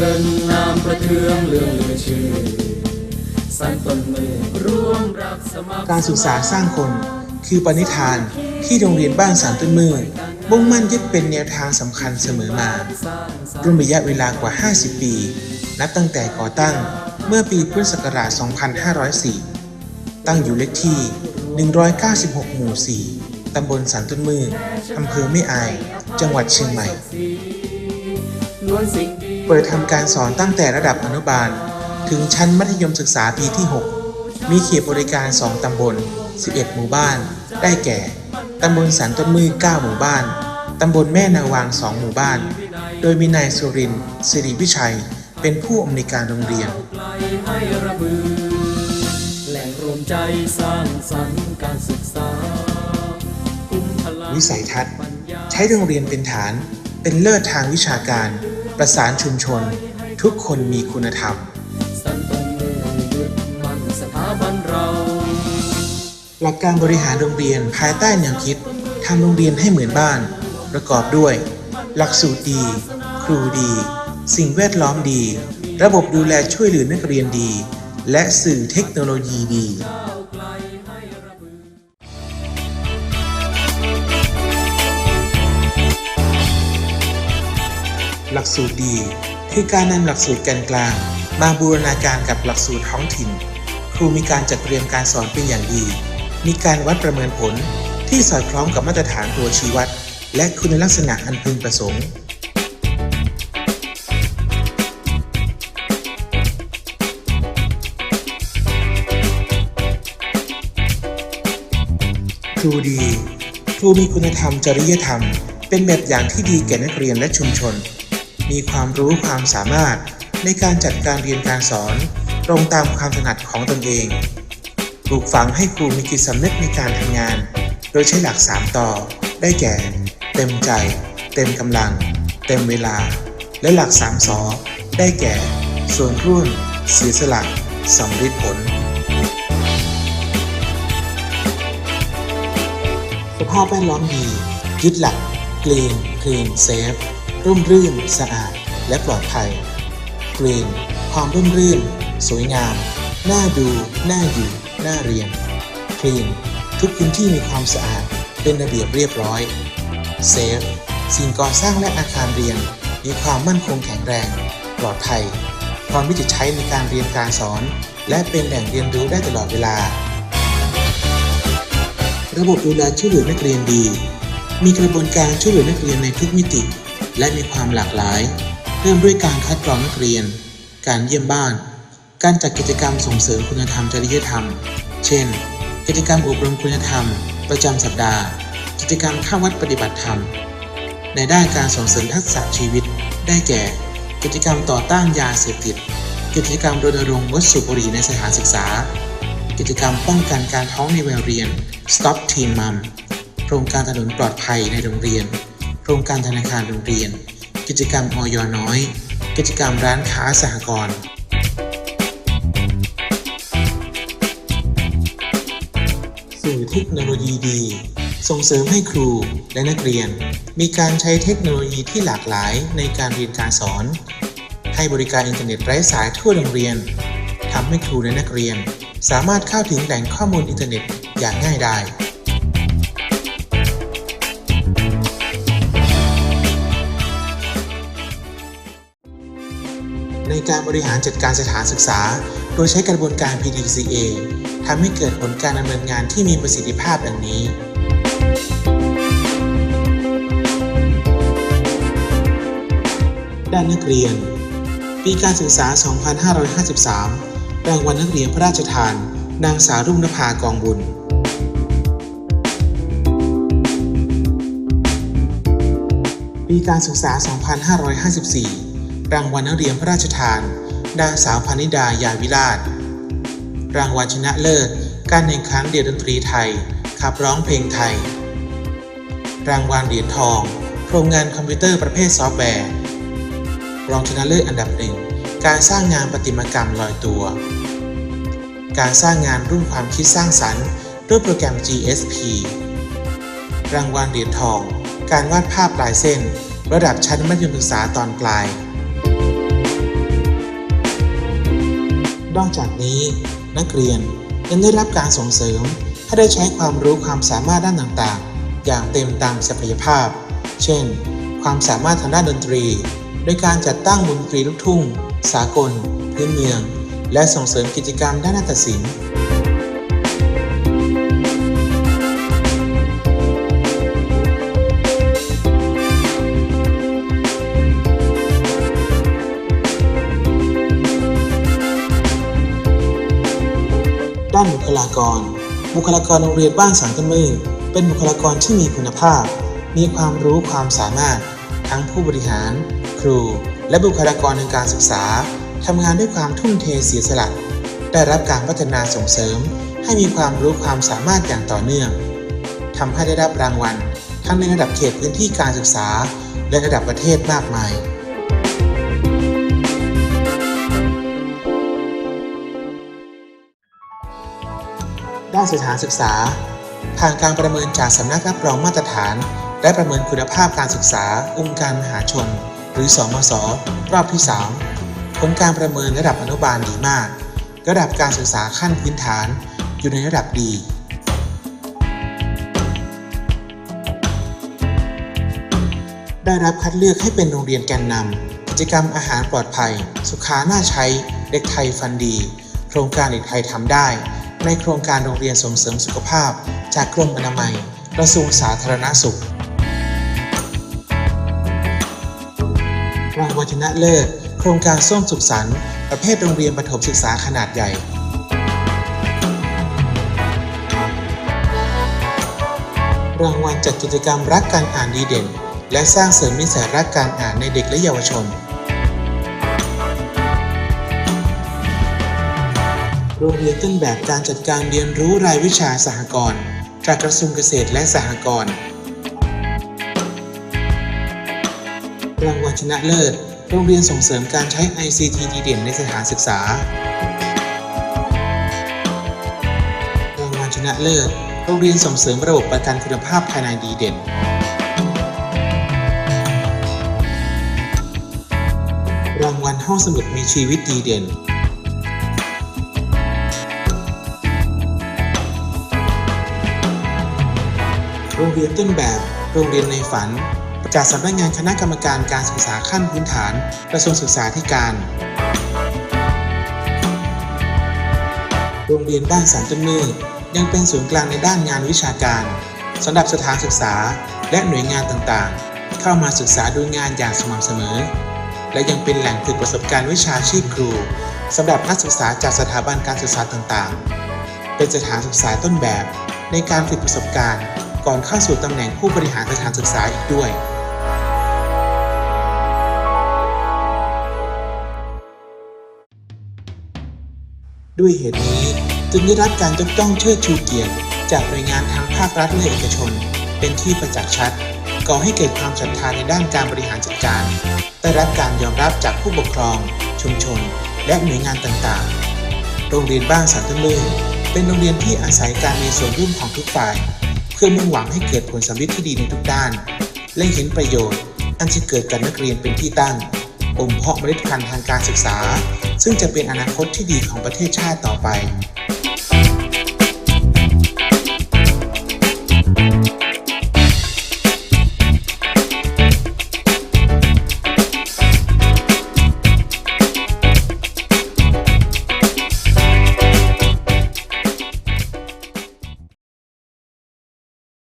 เงินนามประเทืองเรื่องลือชื่อสันตนมือร่วมรักสมัครการศึกษาสร้างคนคือปณิธานที่โรงเรียนบ้านสามต้นมือมุ่งมั่นยึดเป็นแนวทางสำคัญเสมอมาร่วมระยะเวลากว่า 50 ปี นับตั้งแต่ก่อตั้งเมื่อปีพุทธศักราช 2504 ตั้งอยู่เลขที่ 196 หมู่ 4 ตำบลสันต้นมืออำเภอแม่อาย จังหวัดเชียงใหม่ เปิดทำการสอนตั้งแต่ระดับอนุบาล ถึงชั้นมัธยมศึกษาปีที่ 6 มีเขตบริการ 2 ตำบล 11 หมู่บ้าน ได้แก่ ตำบลสันต้นมือ 9 หมู่บ้าน ตำบลแม่นาวาง 2 หมู่บ้าน โดยมีนายสุรินทร์สิริวิชัย เป็นผู้อำนวยการโรงเรียนไกลให้ระบือแหล่งรวมใจสร้างสรรค์การศึกษาคุ้มพลังวิสัยทัศน์ ใช้โรงเรียนเป็นฐาน เป็นเลิศทางวิชาการ ประสานชุมชน ทุกคนมีคุณธรรม หลักการบริหารโรงเรียนภายใต้แนวคิดทำโรงเรียนให้เหมือนบ้าน ประกอบด้วย หลักสูตรดี ครูดี สิ่งแวดล้อมดี ระบบดูแลช่วยเหลือนักเรียนดี และสื่อเทคโนโลยีดี หลักสูตรดี คือการนำหลักสูตรแกนกลาง มาบูรณาการกับหลักสูตรท้องถิ่น ครูมีการจัดเตรียมการสอนเป็นอย่างดี มีการวัดประเมินผลที่สอดคล้องกับมาตรฐานตัวชี้วัด และคุณลักษณะอันพึงประสงค์ครูดี ครูมีคุณธรรมจริยธรรม เป็นแบบอย่างที่ดีแก่นักเรียนและชุมชน มีความรู้ความสามารถในการจัดการเรียนการสอนตรงตามความถนัดของตนเองปลูกฝังให้ครูมีจิตสำนึกในการทำงาน โดยใช้หลัก 3 ต่อ ได้แก่ เต็มใจ เต็มกำลัง เต็มเวลา และหลัก 3สอได้แก่ ส่วนร่วมเสียสละสำฤทธิ์ผล สภาพแวดล้อมดี ยึดหลัก Green Clean Safe ร่มรื่น สะอาด และปลอดภัย Green ความร่มรื่น สวยงาม น่าดู น่าอยู่ น่าเรียน Clean ทุกพื้นที่มีความสะอาด เป็นระเบียบเรียบร้อย Safe สิ่งก่อสร้างและอาคารเรียน มีความมั่นคงแข็งแรง ปลอดภัยพร้อมที่จะใช้ในการเรียนการสอน และเป็นแหล่งเรียนรู้ได้ตลอดเวลา ระบบดูแลช่วยเหลือนักเรียนดี มีกระบวนการช่วยเหลือนักเรียนในทุกมิติ และมีความหลากหลาย เริ่มด้วยการคัดกรองนักเรียน การเยี่ยมบ้าน การจัดกิจกรรมส่งเสริมคุณธรรมจริยธรรม เช่น กิจกรรมอบรมคุณธรรม ประจำสัปดาห์ กิจกรรมข้าวัดปฏิบัติธรรม ในด้านการส่งเสริมทักษะชีวิต ได้แก่ กิจกรรมต่อต้านยาเสพติด กิจกรรมรณรงค์งดสูบบุหรี่ในสถานศึกษา กิจกรรมป้องกันการท้องในวัยเรียน Stop Teen Mom โครงการถนนปลอดภัยในโรงเรียน ครงการธนาคารโรงเรียน กิจกรรมออยน้อย กิจกรรมร้านค้าสหกรณ์สื่อเทคโนโลยีดี ส่งเสริมให้ครูและนักเรียน มีการใช้เทคโนโลยีที่หลากหลายในการเรียนการสอน ให้บริการอินเทอร์เน็ตไร้สายทั่วโรงเรียนทำให้ครูและนักเรียน สามารถเข้าถึงแหล่งข้อมูลอินเทอร์เน็ตอย่างง่ายดาย การบริหารจัดการสถานศึกษา โดยใช้กระบวนการ PDCA ทำให้เกิดผลการดำเนินงานที่มีประสิทธิภาพดังนี้ ด้านนักเรียน ปีการศึกษา 2553 รางวัลนักเรียนพระราชทาน นางสาวรุ่งนภากองบุญปีการศึกษา 2554 รางวัลนักเรียนพระราชทานนาสาวพานิดายาวิราช รางวัลชนะเลิศ การแข่งขันเดี่ยวดนตรีไทย ขับร้องเพลงไทย รางวัลเหรียญทอง โครงงานคอมพิวเตอร์ประเภทซอฟต์แวร์ รองชนะเลิศอันดับหนึ่ง การสร้างงานประติมากรรมลอยตัว การสร้างงานรุ่นความคิดสร้างสรรค์ด้วยโปรแกรม GSP รางวัลเหรียญทอง การวาดภาพลายเส้น ระดับชั้นมัธยมศึกษาตอนปลาย นอกจากนี้ นักเรียนยังได้รับการส่งเสริมให้ได้ใช้ความรู้ความสามารถด้านต่างๆ อย่างเต็มตามศักยภาพ เช่น ความสามารถทางด้านดนตรี โดยการจัดตั้งวงดนตรีลูกทุ่ง สากล พื้นเมือง และส่งเสริมกิจกรรมด้านนาฏศิลป์ากร บุคลากรโรงเรียนบ้านสังต้นมือเป็นบุคลากรที่มีคุณภาพ มีความรู้ความสามารถ ทั้งผู้บริหาร ครู และบุคลากรทางการศึกษาทำงานด้วยความทุ่มเทเสียสละ ได้รับการพัฒนาส่งเสริม ให้มีความรู้ความสามารถอย่างต่อเนื่องทำให้ได้รับรางวัล ทั้งในระดับเขตพื้นที่การศึกษา และระดับประเทศมากมาย ด้านสถานศึกษา ผ่านการประเมินจากสำนักรับรองมาตรฐาน และประเมินคุณภาพการศึกษา องค์การมหาชน หรือสมศรอบที่ 3 ผลการประเมินระดับอนุบาลดีมาก ระดับการศึกษาขั้นพื้นฐาน อยู่ในระดับดีได้รับคัดเลือกให้เป็นโรงเรียนแกนนำกิจกรรมอาหารปลอดภัย สุขาน่าใช้ เด็กไทยฟันดี โครงการเด็กไทยทำได้ ในโครงการโรงเรียนส่งเสริมสุขภาพ จากกรมอนามัยกระทรวงสาธารณสุขรางวัลชนะเลิศโครงการส้มสุขสันต์ประเภทโรงเรียนประถมศึกษาขนาดใหญ่รางวัลจัดกิจกรรมรักการอ่านดีเด่น และสร้างเสริมนิสัยรักการอ่านในเด็กและเยาวชน โรงเรียนต้นแบบการจัดการเรียนรู้รายวิชาสหกรณ์จากกระทรวงเกษตรและสหกรณ์รางวัลชนะเลิศ โรงเรียนส่งเสริมการใช้ ICT ดีเด่นในสถานศึกษา รางวัลชนะเลิศ โรงเรียนส่งเสริมระบบประกันคุณภาพภายในดีเด่น รางวัลห้องสมุดมีชีวิตดีเด่น โรงเรียนต้นแบบ โรงเรียนในฝัน จากสำนักงานคณะกรรมการการศึกษาขั้นพื้นฐานกระทรวงศึกษาธิการ โรงเรียนบ้านสันต้นมือยังเป็นศูนย์กลางในด้านงานวิชาการสำหรับสถานศึกษาและหน่วยงานต่างๆ เข้ามาศึกษาดูงานอย่างสม่ำเสมอ และยังเป็นแหล่งฝึกประสบการณ์วิชาชีพครูสำหรับนักศึกษาจากสถาบันการศึกษาต่างๆ เป็นสถานศึกษาต้นแบบในการฝึกประสบการณ์ ก่อนเข้าสู่ตำแหน่งผู้บริหารสถานศึกษาอีกด้วย ด้วยเหตุนี้จึงได้รับการยกย่องเชิดชูเกียรติ จากหน่วยงานทางภาครัฐและเอกชน เป็นที่ประจักษ์ชัดก่อให้เกิดความศรัทธาในด้านการบริหารจัดการ ได้รับการยอมรับจากผู้ปกครอง ชุมชน และหน่วยงานต่างๆ โรงเรียนบ้านสันต้นลือเป็นโรงเรียนที่อาศัยการมีส่วนร่วมของทุกฝ่าย เพื่อมุ่งหวังให้เกิดผลสัมฤทธิ์ที่ดีในทุกด้าน และเห็นประโยชน์ อันจะเกิดกับนักเรียนเป็นที่ตั้งอมเพาะเมล็ดพันธุ์ทางการศึกษา ซึ่งจะเป็นอนาคตที่ดีของประเทศชาติต่อไป